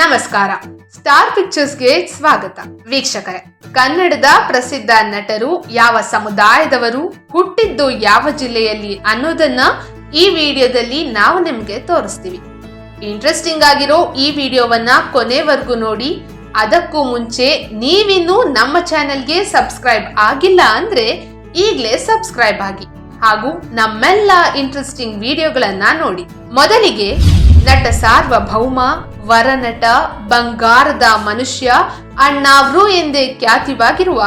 ನಮಸ್ಕಾರ. ಸ್ಟಾರ್ ಪಿಕ್ಚರ್ಸ್ಗೆ ಸ್ವಾಗತ. ವೀಕ್ಷಕರೇ, ಕನ್ನಡದ ಪ್ರಸಿದ್ಧ ನಟರು ಯಾವ ಸಮುದಾಯದವರು, ಹುಟ್ಟಿದ್ದು ಯಾವ ಜಿಲ್ಲೆಯಲ್ಲಿ ಅನ್ನೋದನ್ನ ಈ ವಿಡಿಯೋದಲ್ಲಿ ನಾವು ನಿಮ್ಗೆ ತೋರಿಸ್ತೀವಿ. ಇಂಟ್ರೆಸ್ಟಿಂಗ್ ಆಗಿರೋ ಈ ವಿಡಿಯೋವನ್ನ ಕೊನೆವರೆಗೂ ನೋಡಿ. ಅದಕ್ಕೂ ಮುಂಚೆ ನೀವಿನ್ನೂ ನಮ್ಮ ಚಾನೆಲ್ಗೆ ಸಬ್ಸ್ಕ್ರೈಬ್ ಆಗಿಲ್ಲ ಅಂದ್ರೆ ಈಗಲೇ ಸಬ್ಸ್ಕ್ರೈಬ್ ಆಗಿ. ಹಾಗೂ ನಮ್ಮೆಲ್ಲ ಇಂಟ್ರೆಸ್ಟಿಂಗ್ ವಿಡಿಯೋಗಳನ್ನ ನೋಡಿ. ಮೊದಲಿಗೆ ನಟ ಸಾರ್ವಭೌಮ, ವರನಟ, ಬಂಗಾರದ ಮನುಷ್ಯ ಅಣ್ಣಾವ್ರು ಎಂದೇ ಖ್ಯಾತಿವಾಗಿರುವ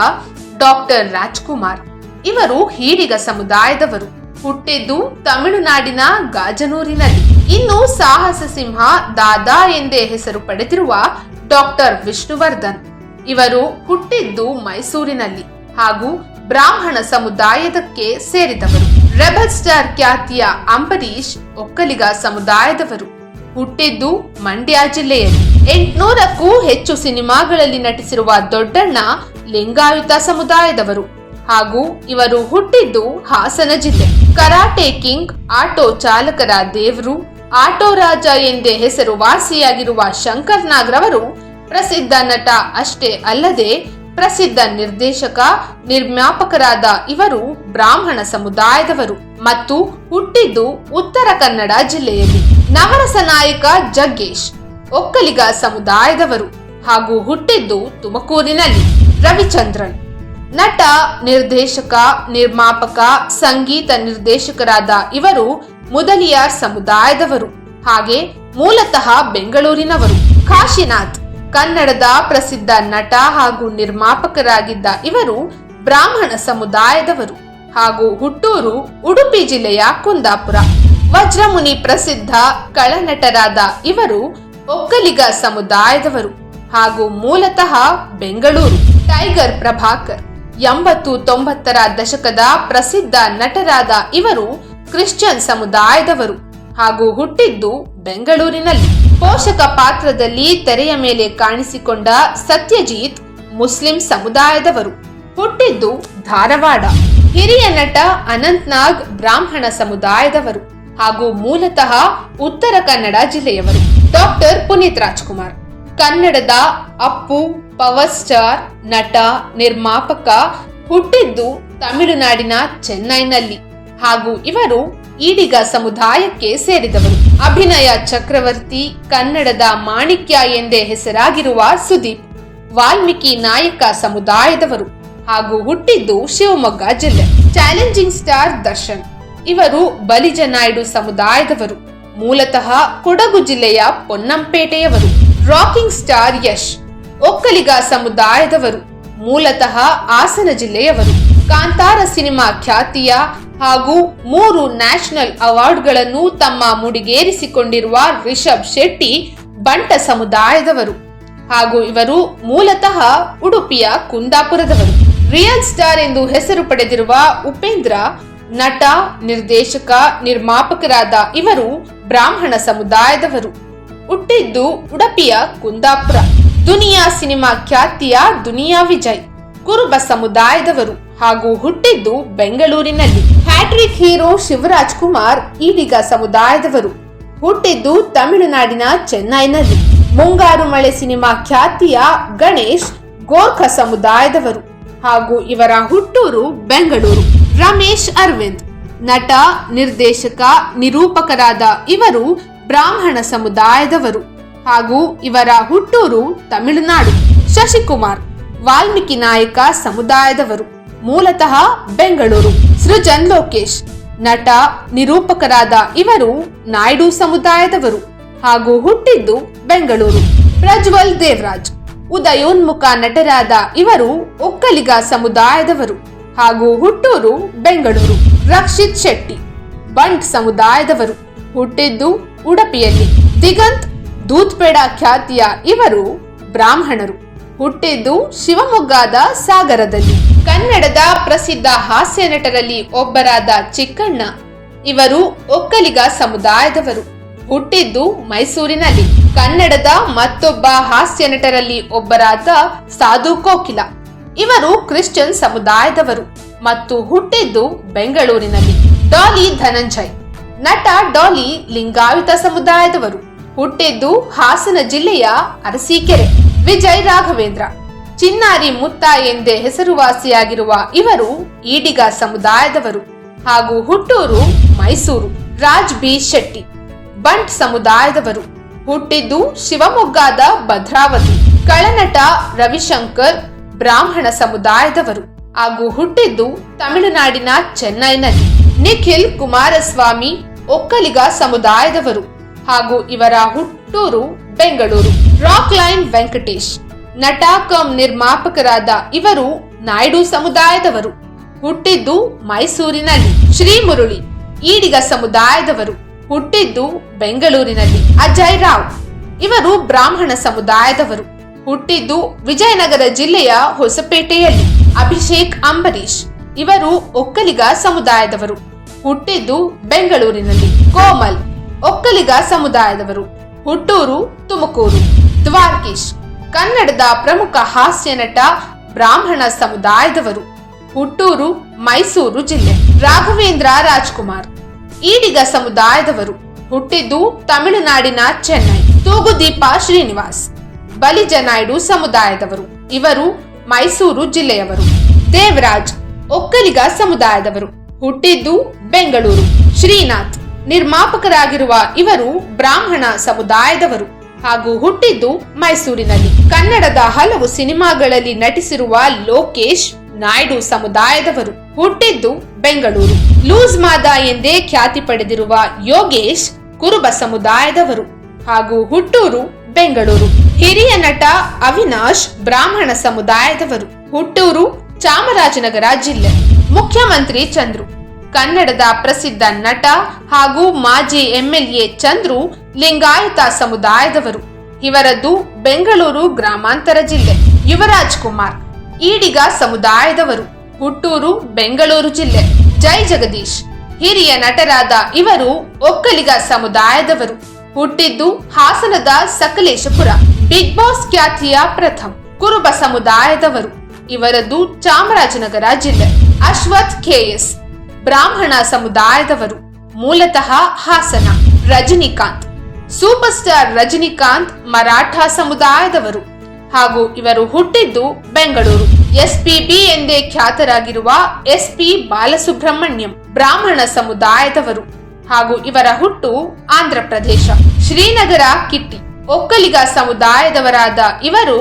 ಡಾಕ್ಟರ್ ರಾಜ್ಕುಮಾರ್. ಇವರು ಹೀಡಿಗ ಸಮುದಾಯದವರು. ಹುಟ್ಟಿದ್ದು ತಮಿಳುನಾಡಿನ ಗಾಜನೂರಿನಲ್ಲಿ. ಇನ್ನು ಸಾಹಸ ಸಿಂಹ ದಾದಾ ಎಂದೇ ಹೆಸರು ಪಡೆದಿರುವ ಡಾಕ್ಟರ್ ವಿಷ್ಣುವರ್ಧನ್. ಇವರು ಹುಟ್ಟಿದ್ದು ಮೈಸೂರಿನಲ್ಲಿ ಹಾಗೂ ಬ್ರಾಹ್ಮಣ ಸಮುದಾಯದಕ್ಕೆ ಸೇರಿದವರು. ರೆಬಲ್ ಸ್ಟಾರ್ ಖ್ಯಾತಿಯ ಅಂಬರೀಶ್ ಒಕ್ಕಲಿಗ ಸಮುದಾಯದವರು. ಹುಟ್ಟಿದ್ದು ಮಂಡ್ಯ ಜಿಲ್ಲೆಯಲ್ಲಿ. ಎಂಟ್ನೂರಕ್ಕೂ ಹೆಚ್ಚು ಸಿನಿಮಾಗಳಲ್ಲಿ ನಟಿಸಿರುವ ದೊಡ್ಡಣ್ಣ ಲಿಂಗಾಯುತ ಸಮುದಾಯದವರು. ಹಾಗೂ ಇವರು ಹುಟ್ಟಿದ್ದು ಹಾಸನ ಜಿಲ್ಲೆ. ಕರಾಟೆ ಕಿಂಗ್, ಆಟೋ ಚಾಲಕರ ದೇವ್ರು, ಆಟೋ ರಾಜ ಎಂದೇ ಹೆಸರು ವಾಸಿಯಾಗಿರುವ ಶಂಕರ್ ನಾಗ್ರವರು ಪ್ರಸಿದ್ಧ ನಟ ಅಷ್ಟೇ ಅಲ್ಲದೆ ಪ್ರಸಿದ್ಧ ನಿರ್ದೇಶಕ, ನಿರ್ಮಾಪಕರಾದ ಇವರು ಬ್ರಾಹ್ಮಣ ಸಮುದಾಯದವರು. ಮತ್ತು ಹುಟ್ಟಿದ್ದು ಉತ್ತರ ಕನ್ನಡ ಜಿಲ್ಲೆಯಲ್ಲಿ. ನವರಸ ನಾಯಕ ಜಗ್ಗೇಶ್, ಒಕ್ಕಲಿಗ ಸಮುದಾಯದವರು ಹಾಗೂ ಹುಟ್ಟಿದ್ದು ತುಮಕೂರಿನಲ್ಲಿ ರವಿಚಂದ್ರನ್. ನಟ, ನಿರ್ದೇಶಕ, ನಿರ್ಮಾಪಕ, ಸಂಗೀತ ನಿರ್ದೇಶಕರಾದ ಇವರು ಮುದಲಿಯಾರ್ ಸಮುದಾಯದವರು, ಹಾಗೆ ಮೂಲತಃ ಬೆಂಗಳೂರಿನವರು. ಕಾಶಿನಾಥ್, ಕನ್ನಡದ ಪ್ರಸಿದ್ಧ ನಟ ಹಾಗೂ ನಿರ್ಮಾಪಕರಾಗಿದ್ದ ಇವರು ಬ್ರಾಹ್ಮಣ ಸಮುದಾಯದವರು ಹಾಗೂ ಹುಟ್ಟೂರು ಉಡುಪಿ ಜಿಲ್ಲೆಯ ಕುಂದಾಪುರ. ವಜ್ರಮುನಿ ಪ್ರಸಿದ್ಧ ಕಳನಟರಾದ ಇವರು ಒಕ್ಕಲಿಗ ಸಮುದಾಯದವರು ಹಾಗೂ ಮೂಲತಃ ಬೆಂಗಳೂರು. ಟೈಗರ್ ಪ್ರಭಾಕರ್ ಎಂಬತ್ತು ತೊಂಬತ್ತರ ದಶಕದ ಪ್ರಸಿದ್ಧ ನಟರಾದ ಇವರು ಕ್ರಿಶ್ಚಿಯನ್ ಸಮುದಾಯದವರು ಹಾಗೂ ಹುಟ್ಟಿದ್ದು ಬೆಂಗಳೂರಿನಲ್ಲಿ. ಪೋಷಕ ಪಾತ್ರದಲ್ಲಿ ತೆರೆಯ ಮೇಲೆ ಕಾಣಿಸಿಕೊಂಡ ಸತ್ಯಜೀತ್ ಮುಸ್ಲಿಂ ಸಮುದಾಯದವರು. ಹುಟ್ಟಿದ್ದು ಧಾರವಾಡ. ಹಿರಿಯ ನಟ ಅನಂತ್ನಾಗ್ ಬ್ರಾಹ್ಮಣ ಸಮುದಾಯದವರು. ಹಾಗೂ ಮೂಲತಃ ಉತ್ತರ ಕನ್ನಡ ಜಿಲ್ಲೆಯವರು. ಡಾಕ್ಟರ್ ಪುನೀತ್ ರಾಜ್ಕುಮಾರ್. ಕನ್ನಡದ ಅಪ್ಪು ಪವರ್ ಸ್ಟಾರ್ ನಟ, ನಿರ್ಮಾಪಕ, ಹುಟ್ಟಿದ್ದು ತಮಿಳುನಾಡಿನ ಚೆನ್ನೈನಲ್ಲಿ. ಹಾಗೂ ಇವರು ಈಡಿಗ ಸಮುದಾಯಕ್ಕೆ ಸೇರಿದವರು. ಅಭಿನಯ ಚಕ್ರವರ್ತಿ, ಕನ್ನಡದ ಮಾಣಿಕ್ಯ ಎಂದೇ ಹೆಸರಾಗಿರುವ ಸುದೀಪ್, ವಾಲ್ಮೀಕಿ ನಾಯಕ ಸಮುದಾಯದವರು ಹಾಗೂ ಹುಟ್ಟಿದ್ದು ಶಿವಮೊಗ್ಗ ಜಿಲ್ಲೆ. Challenging star Darshan. ಇವರು ಬಲಿಜನಾಯ್ಡು ಸಮುದಾಯದವರು, ಮೂಲತಃ ಕೊಡಗು ಜಿಲ್ಲೆಯ ಪೊನ್ನಂಪೇಟೆಯವರು. ರಾಕಿಂಗ್ ಸ್ಟಾರ್ ಯಶ್, ಒಕ್ಕಲಿಗ ಸಮುದಾಯದವರು, ಮೂಲತಃ ಹಾಸನ ಜಿಲ್ಲೆಯವರು. ಕಾಂತಾರ ಸಿನಿಮಾ ಖ್ಯಾತಿಯ ಹಾಗೂ ಮೂರು ನ್ಯಾಷನಲ್ ಅವಾರ್ಡ್ಗಳನ್ನು ತಮ್ಮ ಮುಡಿಗೇರಿಸಿಕೊಂಡಿರುವ ರಿಷಬ್ ಶೆಟ್ಟಿ ಬಂಟ ಸಮುದಾಯದವರು. ಹಾಗೂ ಇವರು ಮೂಲತಃ ಉಡುಪಿಯ ಕುಂದಾಪುರದವರು. ರಿಯಲ್ ಸ್ಟಾರ್ ಎಂದು ಹೆಸರು ಪಡೆದಿರುವ ಉಪೇಂದ್ರ ನಟ, ನಿರ್ದೇಶಕ, ನಿರ್ಮಾಪಕರಾದ ಇವರು ಬ್ರಾಹ್ಮಣ ಸಮುದಾಯದವರು. ಹುಟ್ಟಿದ್ದು ಉಡುಪಿಯ ಕುಂದಾಪುರ. ದುನಿಯಾ ಸಿನಿಮಾ ಖ್ಯಾತಿಯ ದುನಿಯಾ ವಿಜಯ್. ಕುರುಬ ಸಮುದಾಯದವರು ಹಾಗೂ ಹುಟ್ಟಿದ್ದು ಬೆಂಗಳೂರಿನಲ್ಲಿ. ಹ್ಯಾಟ್ರಿಕ್ ಹೀರೋ ಶಿವರಾಜ್ ಕುಮಾರ್ ಈಡಿಗ ಸಮುದಾಯದವರು. ಹುಟ್ಟಿದ್ದು ತಮಿಳುನಾಡಿನ ಚೆನ್ನೈನಲ್ಲಿ. ಮುಂಗಾರು ಮಳೆ ಸಿನಿಮಾ ಖ್ಯಾತಿಯ ಗಣೇಶ್ ಗೋರ್ಖ ಸಮುದಾಯದವರು ಹಾಗೂ ಇವರ ಹುಟ್ಟೂರು ಬೆಂಗಳೂರು. ರಮೇಶ್ ಅರವಿಂದ್. ನಟ, ನಿರ್ದೇಶಕ, ನಿರೂಪಕರಾದ ಇವರು ಬ್ರಾಹ್ಮಣ ಸಮುದಾಯದವರು ಹಾಗೂ ಇವರ ಹುಟ್ಟೂರು ತಮಿಳುನಾಡು. ಶಶಿಕುಮಾರ್, ವಾಲ್ಮೀಕಿ ನಾಯಕ ಸಮುದಾಯದವರು, ಮೂಲತಃ ಬೆಂಗಳೂರು. ಸೃಜನ್ ಲೋಕೇಶ್, ನಟ, ನಿರೂಪಕರಾದ ಇವರು ನಾಯ್ಡು ಸಮುದಾಯದವರು ಹಾಗೂ ಹುಟ್ಟಿದ್ದು ಬೆಂಗಳೂರು. ಪ್ರಜ್ವಲ್ ದೇವರಾಜ್, ಉದಯೋನ್ಮುಖ ನಟರಾದ ಇವರು ಒಕ್ಕಲಿಗ ಸಮುದಾಯದವರು. ಹಾಗೂ ಹುಟ್ಟೂರು, ಬೆಂಗಳೂರು, ರಕ್ಷಿತ್ ಶೆಟ್ಟಿ, ಬಂಟ್ ಸಮುದಾಯದವರು. ಹುಟ್ಟಿದ್ದು ಉಡುಪಿಯಲ್ಲಿ. ದಿಗಂತ್ ದೂತ್ಪೇಡ ಖ್ಯಾತಿಯ ಇವರು ಬ್ರಾಹ್ಮಣರು. ಹುಟ್ಟಿದ್ದು ಶಿವಮೊಗ್ಗದ ಸಾಗರದಲ್ಲಿ. ಕನ್ನಡದ ಪ್ರಸಿದ್ಧ ಹಾಸ್ಯ ನಟರಲ್ಲಿ ಒಬ್ಬರಾದ ಚಿಕ್ಕಣ್ಣ. ಇವರು ಒಕ್ಕಲಿಗ ಸಮುದಾಯದವರು. ಹುಟ್ಟಿದ್ದು ಮೈಸೂರಿನಲ್ಲಿ. ಕನ್ನಡದ ಮತ್ತೊಬ್ಬ ಹಾಸ್ಯ ನಟರಲ್ಲಿ ಒಬ್ಬರಾದ ಸಾಧು ಕೋಕಿಲ. ಇವರು ಕ್ರಿಶ್ಚಿಯನ್ ಸಮುದಾಯದವರು ಮತ್ತು ಹುಟ್ಟಿದ್ದು ಬೆಂಗಳೂರಿನಲ್ಲಿ. ಡಾಲಿ ಧನಂಜಯ್. ನಟ ಡಾಲಿ ಲಿಂಗಾಯುತ ಸಮುದಾಯದವರು. ಹುಟ್ಟಿದ್ದು ಹಾಸನ ಜಿಲ್ಲೆಯ ಅರಸೀಕೆರೆ. ವಿಜಯ್ ರಾಘವೇಂದ್ರ. ಚಿನ್ನಾರಿ ಮುತ್ತ ಎಂದೇ ಹೆಸರುವಾಸಿಯಾಗಿರುವ ಇವರು ಈಡಿಗ ಸಮುದಾಯದವರು ಹಾಗೂ ಹುಟ್ಟೂರು ಮೈಸೂರು. ರಾಜ್ ಬಿ ಶೆಟ್ಟಿ. ಬಂಟ್ ಸಮುದಾಯದವರು. ಹುಟ್ಟಿದ್ದು ಶಿವಮೊಗ್ಗದ ಭದ್ರಾವತಿ. ಕಳನಟ ರವಿಶಂಕರ್ ಬ್ರಾಹ್ಮಣ ಸಮುದಾಯದವರು ಹಾಗೂ ಹುಟ್ಟಿದ್ದು ತಮಿಳುನಾಡಿನ ಚೆನ್ನೈನಲ್ಲಿ. ನಿಖಿಲ್ ಕುಮಾರಸ್ವಾಮಿ ಒಕ್ಕಲಿಗ ಸಮುದಾಯದವರು ಹಾಗೂ ಇವರ ಹುಟ್ಟೂರು ಬೆಂಗಳೂರು. Rock line Venkatesh. ನಟ ಕಂ ನಿರ್ಮಾಪಕರಾದ ಇವರು ನಾಯ್ಡು ಸಮುದಾಯದವರು. ಹುಟ್ಟಿದ್ದು ಮೈಸೂರಿನಲ್ಲಿ. ಶ್ರೀ ಮುರುಳಿ, ಈಡಿಗ ಸಮುದಾಯದವರು. ಹುಟ್ಟಿದ್ದು ಬೆಂಗಳೂರಿನಲ್ಲಿ. ಅಜಯ್ ರಾವ್. ಇವರು ಬ್ರಾಹ್ಮಣ ಸಮುದಾಯದವರು. ಹುಟ್ಟಿದ್ದು ವಿಜಯನಗರ ಜಿಲ್ಲೆಯ ಹೊಸಪೇಟೆಯಲ್ಲಿ. ಅಭಿಷೇಕ್ ಅಂಬರೀಶ್ ಇವರು ಒಕ್ಕಲಿಗ ಸಮುದಾಯದವರು. ಹುಟ್ಟಿದ್ದು ಬೆಂಗಳೂರಿನಲ್ಲಿ. ಕೋಮಲ್ ಒಕ್ಕಲಿಗ ಸಮುದಾಯದವರು. ಹುಟ್ಟೂರು ತುಮಕೂರು. ದ್ವಾರ್ಕೀಶ್ ಕನ್ನಡದ ಪ್ರಮುಖ ಹಾಸ್ಯ ನಟ ಬ್ರಾಹ್ಮಣ ಸಮುದಾಯದವರು. ಹುಟ್ಟೂರು ಮೈಸೂರು ಜಿಲ್ಲೆ. ರಾಘವೇಂದ್ರ ರಾಜ್ಕುಮಾರ್ ಈಡಿಗ ಸಮುದಾಯದವರು. ಹುಟ್ಟಿದ್ದು ತಮಿಳುನಾಡಿನ ಚೆನ್ನೈ. ತೂಗುದೀಪ ಶ್ರೀನಿವಾಸ್. ಬಲಿಜ ನಾಯ್ಡು ಸಮುದಾಯದವರು. ಇವರು ಮೈಸೂರು ಜಿಲ್ಲೆಯವರು. ದೇವರಾಜ್ ಒಕ್ಕಲಿಗ ಸಮುದಾಯದವರು. ಹುಟ್ಟಿದ್ದು ಬೆಂಗಳೂರು. ಶ್ರೀನಾಥ್ ನಿರ್ಮಾಪಕರಾಗಿರುವ ಇವರು ಬ್ರಾಹ್ಮಣ ಸಮುದಾಯದವರು. ಹಾಗೂ ಹುಟ್ಟಿದ್ದು ಮೈಸೂರಿನಲ್ಲಿ. ಕನ್ನಡದ ಹಲವು ಸಿನಿಮಾಗಳಲ್ಲಿ ನಟಿಸಿರುವ ಲೋಕೇಶ್ ನಾಯ್ಡು ಸಮುದಾಯದವರು. ಹುಟ್ಟಿದ್ದು ಬೆಂಗಳೂರು. ಲೂಸ್ ಮಾದ ಎಂದೇ ಖ್ಯಾತಿ ಪಡೆದಿರುವ ಯೋಗೇಶ್ ಕುರುಬ ಸಮುದಾಯದವರು. ಹಾಗೂ ಹುಟ್ಟೂರು ಬೆಂಗಳೂರು. ಹಿರಿಯ ನಟ ಅವಿನಾಶ್ ಬ್ರಾಹ್ಮಣ ಸಮುದಾಯದವರು, ಹುಟ್ಟೂರು, ಚಾಮರಾಜನಗರ ಜಿಲ್ಲೆ. ಮುಖ್ಯಮಂತ್ರಿ ಚಂದ್ರು. ಕನ್ನಡದ ಪ್ರಸಿದ್ಧ ನಟ ಹಾಗೂ ಮಾಜಿ ಎಂಎಲ್ಎ ಚಂದ್ರು ಲಿಂಗಾಯತ ಸಮುದಾಯದವರು. ಇವರದ್ದು ಬೆಂಗಳೂರು ಗ್ರಾಮಾಂತರ ಜಿಲ್ಲೆ. ಯುವರಾಜ್ ಕುಮಾರ್, ಈಡಿಗ ಸಮುದಾಯದವರು. ಹುಟ್ಟೂರು, ಬೆಂಗಳೂರು ಜಿಲ್ಲೆ. ಜೈ ಜಗದೀಶ್. ಹಿರಿಯ ನಟರಾದ ಇವರು ಒಕ್ಕಲಿಗ ಸಮುದಾಯದವರು. ಹುಟ್ಟಿದ್ದು ಹಾಸನದ ಸಕಲೇಶಪುರ. ಬಿಗ್ ಬಾಸ್ ಖ್ಯಾತಿಯ ಪ್ರಥಮ್ ಕುರುಬ ಸಮುದಾಯದವರು. ಇವರದು ಚಾಮರಾಜನಗರ ಜಿಲ್ಲೆ. ಅಶ್ವಥ್ ಕೆಎಸ್ ಬ್ರಾಹ್ಮಣ ಸಮುದಾಯದವರು. ಮೂಲತಃ ಹಾಸನ, ರಜನಿಕಾಂತ್. ಸೂಪರ್ ಸ್ಟಾರ್ ರಜನಿಕಾಂತ್ ಮರಾಠ ಸಮುದಾಯದವರು. ಹಾಗೂ ಇವರು ಹುಟ್ಟಿದ್ದು ಬೆಂಗಳೂರು. ಎಸ್ ಪಿ ಬಿ ಎಂದೇ ಖ್ಯಾತರಾಗಿರುವ ಎಸ್ ಪಿ ಬಾಲಸುಬ್ರಹ್ಮಣ್ಯಂ, ಬ್ರಾಹ್ಮಣ ಸಮುದಾಯದವರು. ಹಾಗೂ ಇವರ ಹುಟ್ಟು ಆಂಧ್ರ ಪ್ರದೇಶ ಶ್ರೀನಗರ ಕಿಟ್ಟಿ. ಒಕ್ಕಲಿಗ ಸಮುದಾಯದವರಾದ ಇವರು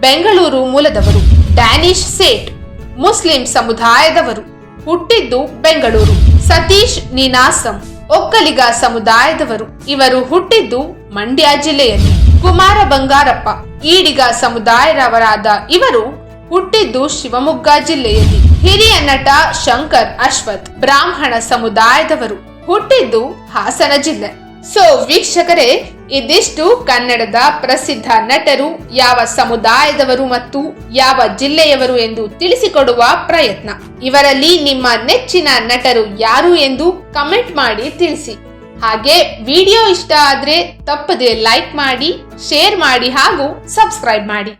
ಬೆಂಗಳೂರು ಮೂಲದವರು, ಡ್ಯಾನಿಶ್ ಸೇಠ್ ಮುಸ್ಲಿಂ ಸಮುದಾಯದವರು, ಹುಟ್ಟಿದ್ದು ಬೆಂಗಳೂರು. ಸತೀಶ್ ನೀನಾಸಂ, ಒಕ್ಕಲಿಗ ಸಮುದಾಯದವರು. ಇವರು ಹುಟ್ಟಿದ್ದು ಮಂಡ್ಯ ಜಿಲ್ಲೆಯಲ್ಲಿ. ಕುಮಾರ ಬಂಗಾರಪ್ಪ, ಈಡಿಗ ಸಮುದಾಯದವರಾದ ಇವರು ಹುಟ್ಟಿದ್ದು ಶಿವಮೊಗ್ಗ ಜಿಲ್ಲೆಯಲ್ಲಿ. ಹಿರಿಯ ನಟ ಶಂಕರ್ ಅಶ್ವಥ್, ಬ್ರಾಹ್ಮಣ ಸಮುದಾಯದವರು. ಹುಟ್ಟಿದ್ದು ಹಾಸನ ಜಿಲ್ಲೆ. ಸೊ ವೀಕ್ಷಕರೇ, ಇದಿಷ್ಟು ಕನ್ನಡದ ಪ್ರಸಿದ್ಧ ನಟರು, ಯಾವ ಸಮುದಾಯದವರು ಮತ್ತು ಯಾವ ಜಿಲ್ಲೆಯವರು ಎಂದು ತಿಳಿಸಿಕೊಡುವ ಪ್ರಯತ್ನ. ಇವರಲ್ಲಿ ನಿಮ್ಮ ನೆಚ್ಚಿನ ನಟರು ಯಾರು ಎಂದು ಕಮೆಂಟ್ ಮಾಡಿ ತಿಳಿಸಿ. ಹಾಗೆ ವಿಡಿಯೋ ಇಷ್ಟ ಆದ್ರೆ ತಪ್ಪದೆ ಲೈಕ್ ಮಾಡಿ, ಶೇರ್ ಮಾಡಿ ಹಾಗೂ ಸಬ್ಸ್ಕ್ರೈಬ್ ಮಾಡಿ.